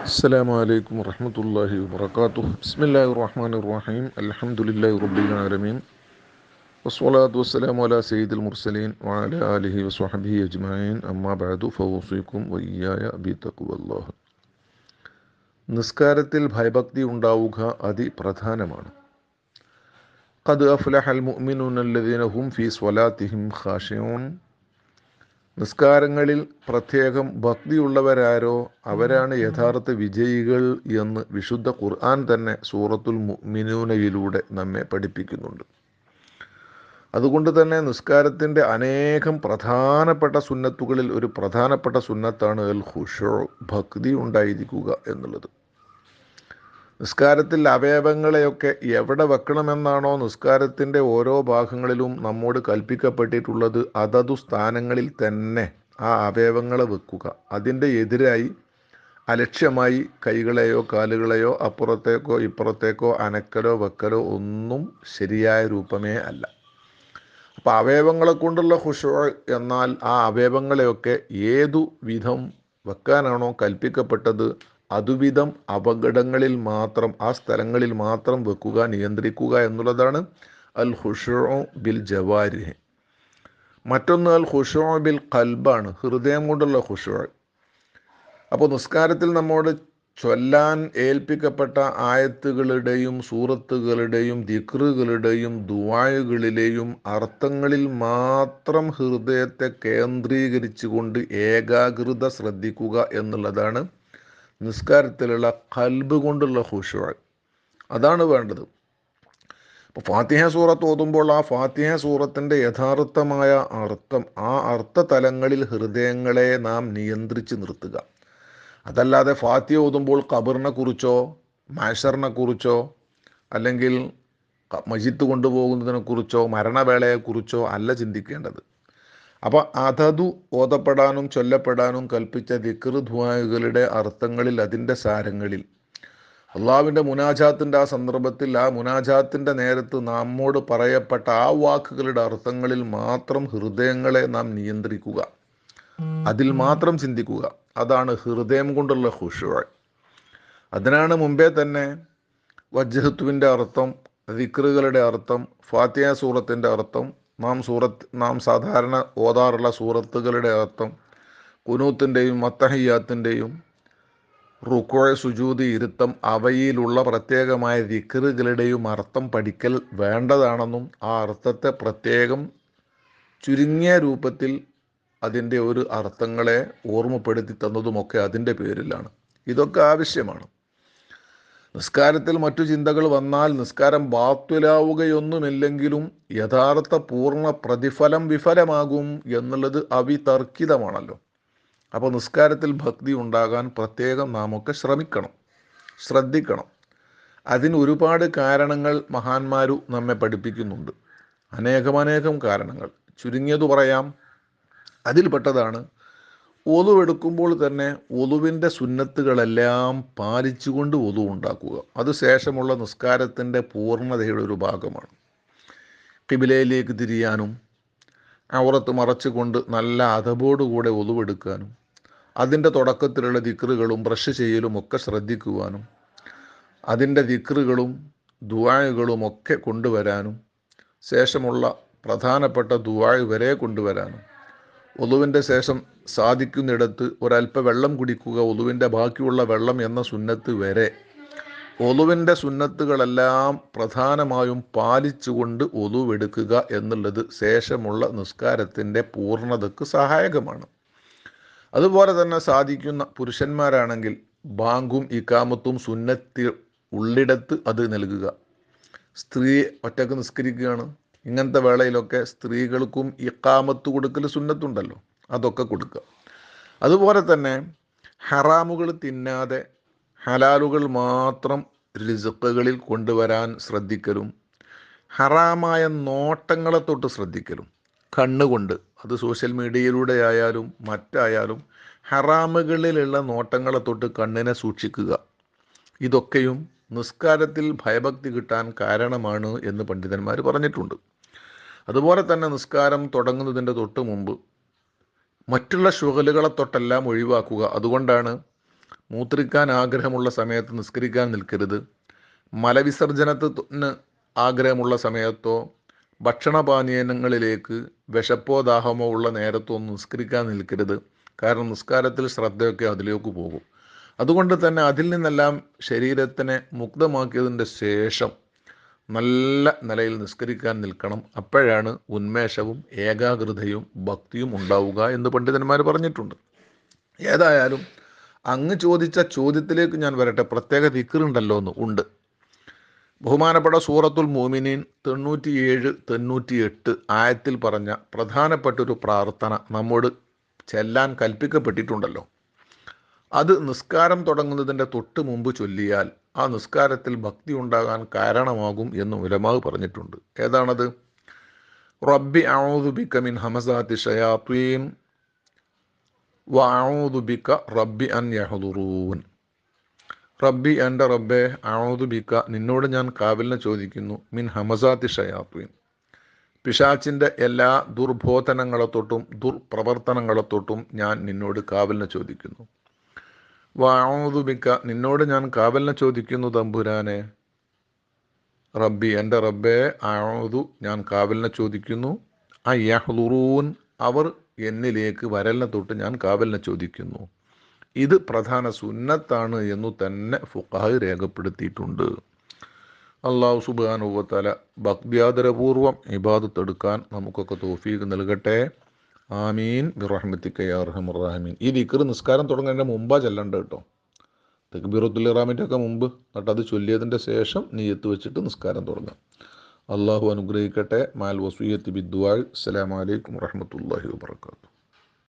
السلام عليكم ورحمة الله وبركاته بسم الله الرحمن الرحيم الحمد لله رب العالمين والصلاة والسلام على سيد المرسلين وعلى آله وصحبه أجمعين أما بعد فوصيكم وإياي بتقوى الله നിസ്കാരത്തിൽ ഭയഭക്തി ഉണ്ടാവുക അതിപ്രധാനമാണ് قد أفلح المؤمنون الذين هم في صلاتهم خاشعون നിസ്കാരങ്ങളിൽ പ്രത്യേകം ഭക്തിയുള്ളവരാരോ അവരാണ് യഥാർത്ഥ വിജയികൾ എന്ന് വിശുദ്ധ ഖുർആൻ തന്നെ സൂറത്തുൽ മിനൂനയിലൂടെ നമ്മെ പഠിപ്പിക്കുന്നുണ്ട്. അതുകൊണ്ട് തന്നെ നിസ്കാരത്തിന്റെ അനേകം പ്രധാനപ്പെട്ട സുന്നത്തുകളിൽ ഒരു പ്രധാനപ്പെട്ട സുന്നത്താണ് അൽ ഹുഷോ ഭക്തി ഉണ്ടായിരിക്കുക എന്നുള്ളത്. നിസ്കാരത്തിൽ അവയവങ്ങളെയൊക്കെ എവിടെ വെക്കണമെന്നാണോ നിസ്കാരത്തിന്റെ ഓരോ ഭാഗങ്ങളിലും നമ്മോട് കൽപ്പിക്കപ്പെട്ടിട്ടുള്ളത് അതതു സ്ഥാനങ്ങളിൽ തന്നെ ആ അവയവങ്ങളെ വെക്കുക. അതിന്റെ എതിരായി അലക്ഷ്യമായി കൈകളെയോ കാലുകളെയോ അപ്പുറത്തേക്കോ ഇപ്പുറത്തേക്കോ അനക്കലോ വെക്കലോ ഒന്നും ശരിയായ രൂപമേ അല്ല. അപ്പോൾ അവയവങ്ങളെ കൊണ്ടുള്ള ഹുഷോ എന്നാൽ ആ അവയവങ്ങളെയൊക്കെ ഏതു വിധം വെക്കാനാണോ കൽപ്പിക്കപ്പെട്ടത്? അതുവിധം അപകടങ്ങളിൽ മാത്രം ആ സ്ഥലങ്ങളിൽ മാത്രം വെക്കുക നിയന്ത്രിക്കുക എന്നുള്ളതാണ് അൽ ഹുഷോ ബിൽ ജവാരി മറ്റൊന്ന് അൽ ഹുഷോ ബിൽ കൽബാണ് ഹൃദയം കൊണ്ടുള്ള ഹുഷോ അപ്പോൾ നിസ്കാരത്തിൽ നമ്മോട് ചൊല്ലാൻ ഏൽപ്പിക്കപ്പെട്ട ആയത്തുകളുടെയും സൂറത്തുകളുടെയും ദിക്റുകളുടെയും ദുവായുകളിലെയും അർത്ഥങ്ങളിൽ മാത്രം ഹൃദയത്തെ കേന്ദ്രീകരിച്ചുകൊണ്ട് ഏകാഗ്രത ശ്രദ്ധിക്കുക എന്നുള്ളതാണ് നിസ്കാരത്തിലുള്ള കൽബ് കൊണ്ടുള്ള ഹുഷുവ അതാണ് വേണ്ടത്. അപ്പോൾ ഫാത്തിഹ സൂറത്ത് ഓതുമ്പോൾ ആ ഫാത്തിഹ സൂറത്തിന്റെ യഥാർത്ഥമായ അർത്ഥം ആ അർത്ഥ തലങ്ങളിൽ ഹൃദയങ്ങളെ നാം നിയന്ത്രിച്ച് നിർത്തുക. അതല്ലാതെ ഫാത്തിഹ ഓതുമ്പോൾ ഖബറിനെ കുറിച്ചോ മാഷറിനെ കുറിച്ചോ അല്ലെങ്കിൽ മജിത്ത് കൊണ്ടുപോകുന്നതിനെക്കുറിച്ചോ മരണവേളയെക്കുറിച്ചോ അല്ല ചിന്തിക്കേണ്ടത്. അപ്പോൾ അതതു ഓതപ്പെടാനും ചൊല്ലപ്പെടാനും കൽപ്പിച്ച ദിക്ർ ധ്വായുകളുടെ അർത്ഥങ്ങളിൽ അതിന്റെ സാരങ്ങളിൽ. അള്ളാവിന്റെ മുനാജാത്തിന്റെ ആ സന്ദർഭത്തിൽ ആ മുനാജാത്തിന്റെ നേരത്ത് നമ്മോട് പറയപ്പെട്ട ആ വാക്കുകളുടെ അർത്ഥങ്ങളിൽ മാത്രം ഹൃദയങ്ങളെ നാം നിയന്ത്രിക്കുക. അതിൽ മാത്രം ചിന്തിക്കുക. അതാണ് ഹൃദയം കൊണ്ടുള്ള ഹുഷുവ അതിനാണ് മുമ്പേ തന്നെ വജ്ഹത്തുവിന്റെ അർത്ഥം ദിക്റുകളുടെ അർത്ഥം ഫാത്തിയ സൂറത്തിന്റെ അർത്ഥം നാം സൂറത്ത് നാം സാധാരണ ഓതാറുള്ള സൂറത്തുകളുടെ അർത്ഥം കുനൂത്തിന്റെയും മത്തഹയ്യാത്തിന്റെയും റുക്കോഴ സുജൂതി ഇരുത്തം അവയിലുള്ള പ്രത്യേകമായ ദിക്കറുകളുടെയും അർത്ഥം പഠിക്കൽ വേണ്ടതാണെന്നും ആ അർത്ഥത്തെ പ്രത്യേകം ചുരുങ്ങിയ രൂപത്തിൽ അതിന്റെ ഒരു അർത്ഥങ്ങളെ ഓർമ്മപ്പെടുത്തി തന്നതുമൊക്കെ അതിന്റെ പേരിലാണ്. ഇതൊക്കെ ആവശ്യമാണ്. നിസ്കാരത്തിൽ മറ്റു ചിന്തകൾ വന്നാൽ നിസ്കാരം ബാത്തുലാവുകയൊന്നുമില്ലെങ്കിലും യഥാർത്ഥ പൂർണ പ്രതിഫലം വിഫലമാകും എന്നുള്ളത് അവിതർക്കിതമാണല്ലോ. അപ്പോൾ നിസ്കാരത്തിൽ ഭക്തി ഉണ്ടാകാൻ പ്രത്യേകം നാം ഒക്കെ ശ്രമിക്കണം ശ്രദ്ധിക്കണം. അതിന് ഒരുപാട് കാരണങ്ങൾ മഹാന്മാരു നമ്മെ പഠിപ്പിക്കുന്നുണ്ട്. അനേകമനേകം കാരണങ്ങൾ. ചുരുങ്ങിയത് പറയാം അതിൽപ്പെട്ടതാണ് ഒതു എടുക്കുമ്പോൾ തന്നെ ഒതുവിന്റെ സുന്നത്തുകളെല്ലാം പാലിച്ചുകൊണ്ട് ഒതു ഉണ്ടാക്കുക. അത് ശേഷമുള്ള നിസ്കാരത്തിന്റെ പൂർണതയുടെ ഒരു ഭാഗമാണ്. കിബിലയിലേക്ക് തിരിയാനും അവറത്ത് മറച്ചുകൊണ്ട് നല്ല അതബോടുകൂടെ ഒതുവെടുക്കാനും അതിന്റെ തുടക്കത്തിലുള്ള ദിക്റുകളും ബ്രഷ് ചെയ്യലും ഒക്കെ ശ്രദ്ധിക്കുവാനും അതിന്റെ ദിക്റുകളും ദുവായുകളും ഒക്കെ കൊണ്ടുവരാനും ശേഷമുള്ള പ്രധാനപ്പെട്ട ദുവായ് വരെ കൊണ്ടുവരാനും ഒതുവിന്റെ ശേഷം സാധിക്കുന്നിടത്ത് ഒരല്പ വെള്ളം കുടിക്കുക ഒതുവിന്റെ ബാക്കിയുള്ള വെള്ളം എന്ന സുന്നത്ത് വരെ. ഒതുവിന്റെ സുന്നത്തുകളെല്ലാം പ്രധാനമായും പാലിച്ചുകൊണ്ട് ഒതുവെടുക്കുക എന്നുള്ളത് ശേഷമുള്ള നിസ്കാരത്തിന്റെ പൂർണതയ്ക്ക് സഹായകമാണ്. അതുപോലെ തന്നെ സാധിക്കുന്ന പുരുഷന്മാരാണെങ്കിൽ ബാങ്കും ഇക്കാമത്തും സുന്നത്തി ഉള്ളിടത്ത് അത് നൽകുക. സ്ത്രീയെ ഒറ്റയ്ക്ക് നിസ്കരിക്കുകയാണ്. ഇങ്ങനത്തെ വേളയിലൊക്കെ സ്ത്രീകൾക്കും ഇക്കാമത്ത് കൊടുക്കൽ സുന്നത്തുണ്ടല്ലോ അതൊക്കെ കൊടുക്കുക. അതുപോലെ തന്നെ ഹറാമുകൾ തിന്നാതെ ഹലാലുകൾ മാത്രം റിസുക്കുകളിൽ കൊണ്ടുവരാൻ ശ്രദ്ധിക്കലും ഹറാമായ നോട്ടങ്ങളെ തൊട്ട് ശ്രദ്ധിക്കലും കണ്ണുകൊണ്ട് അത് സോഷ്യൽ മീഡിയയിലൂടെ ആയാലും മറ്റായാലും ഹറാമുകളിലുള്ള നോട്ടങ്ങളെ തൊട്ട് കണ്ണിനെ സൂക്ഷിക്കുക. ഇതൊക്കെയും നിസ്കാരത്തിൽ ഭയഭക്തി കിട്ടാൻ കാരണമാണ് എന്ന് പണ്ഡിതന്മാർ പറഞ്ഞിട്ടുണ്ട്. അതുപോലെ തന്നെ നിസ്കാരം തുടങ്ങുന്നതിന്റെ തൊട്ട് മുമ്പ് മറ്റുള്ള ഷുഗലുകളെ തൊട്ടെല്ലാം ഒഴിവാക്കുക. അതുകൊണ്ടാണ് മൂത്രിക്കാൻ ആഗ്രഹമുള്ള സമയത്ത് നിസ്കരിക്കാൻ നിൽക്കരുത്. മലവിസർജനത്തിന് ആഗ്രഹമുള്ള സമയത്തോ ഭക്ഷണപാനീയങ്ങളിലേക്ക് വിശപ്പോ ദാഹമോ ഉള്ള നേരത്തോ ഒന്നും നിസ്കരിക്കാൻ നിൽക്കരുത്. കാരണം നിസ്കാരത്തിൽ ശ്രദ്ധയൊക്കെ അതിലേക്ക് പോകും. അതുകൊണ്ട് തന്നെ അതിൽ നിന്നെല്ലാം ശരീരത്തിനെ മുക്തമാക്കിയതിന്റെ ശേഷം നല്ല നിലയിൽ നിസ്കരിക്കാൻ നിൽക്കണം. അപ്പോഴാണ് ഉന്മേഷവും ഏകാഗ്രതയും ഭക്തിയും ഉണ്ടാവുക എന്ന് പണ്ഡിതന്മാർ പറഞ്ഞിട്ടുണ്ട്. ഏതായാലും അങ്ങ് ചോദിച്ച ചോദ്യത്തിലേക്ക് ഞാൻ വരട്ടെ. പ്രത്യേക ദിക്കറുണ്ടല്ലോ എന്ന് ഉണ്ട്. ബഹുമാനപ്പെട്ട സൂറത്തുൽ മോമിനീൻ തൊണ്ണൂറ്റിയേഴ് തൊണ്ണൂറ്റിയെട്ട് ആയത്തിൽ പറഞ്ഞ പ്രധാനപ്പെട്ട ഒരു പ്രാർത്ഥന നമ്മോട് ചെല്ലാൻ കൽപ്പിക്കപ്പെട്ടിട്ടുണ്ടല്ലോ. അത് നിസ്കാരം തുടങ്ങുന്നതിന്റെ തൊട്ട് മുമ്പ് ചൊല്ലിയാൽ ആ നിസ്കാരത്തിൽ ഭക്തി ഉണ്ടാകാൻ കാരണമാകും എന്ന് ഉലമാവ് പറഞ്ഞിട്ടുണ്ട്. ഏതാണത്? റബ്ബി ഔദുബിക്ക മിൻ ഹമസാത്തി ഷയാത്വീൻ വൗദുബിക്ക റബ്ബി അൻ യഹദുറൂൻ. റബ്ബി എന്റെ റബ്ബെ ഔദുബിക്ക നിന്നോട് ഞാൻ കാവലിനെ ചോദിക്കുന്നു മിൻ ഹമസാത്തി ഷയാത്വീൻ പിശാച്ചിന്റെ എല്ലാ ദുർബോധനങ്ങളെ തൊട്ടും ദുർപ്രവർത്തനങ്ങളെ തൊട്ടും ഞാൻ നിന്നോട് കാവലിനെ ചോദിക്കുന്നു. വാഴുതുബിക്ക നിന്നോട് ഞാൻ കാവലിനെ ചോദിക്കുന്നു തമ്പുരാനെ. റബ്ബി എന്റെ റബ്ബെ ആഴുതു ഞാൻ കാവലിനെ ചോദിക്കുന്നു. ആ യഹ്ലുറൂൻ അവർ എന്നിലേക്ക് വരലിനെ തൊട്ട് ഞാൻ കാവലിനെ ചോദിക്കുന്നു. ഇത് പ്രധാന സുന്നത്താണ് എന്നു തന്നെ ഫുഖാഹ് രേഖപ്പെടുത്തിയിട്ടുണ്ട്. അള്ളാഹു സുബാനുവത്തല ഭക്തിയാദരപൂർവം ഇബാദത്തെടുക്കാൻ നമുക്കൊക്കെ തോഫീക്ക് നൽകട്ടെ. ആമീൻ. ബിറഹ്മത്തിക്ക ഈ ദിക്കർ നിസ്കാരം തുടങ്ങുന്നതിന്റെ മുമ്പാ ചെല്ലണ്ട കേട്ടോ. തെക്ബീറത്തുൽ ഒക്കെ മുമ്പ് എന്നിട്ട് അത് ചൊല്ലിയതിന്റെ ശേഷം നീയത്ത് വെച്ചിട്ട് നിസ്കാരം തുടങ്ങാം. അള്ളാഹു അനുഗ്രഹിക്കട്ടെ. മാൽ വസൂയത്ത് ബിദ്വാൾ അസ്സലാമലൈക്കും വറഹമത്തല്ലാഹി വാബർക്കാത്തു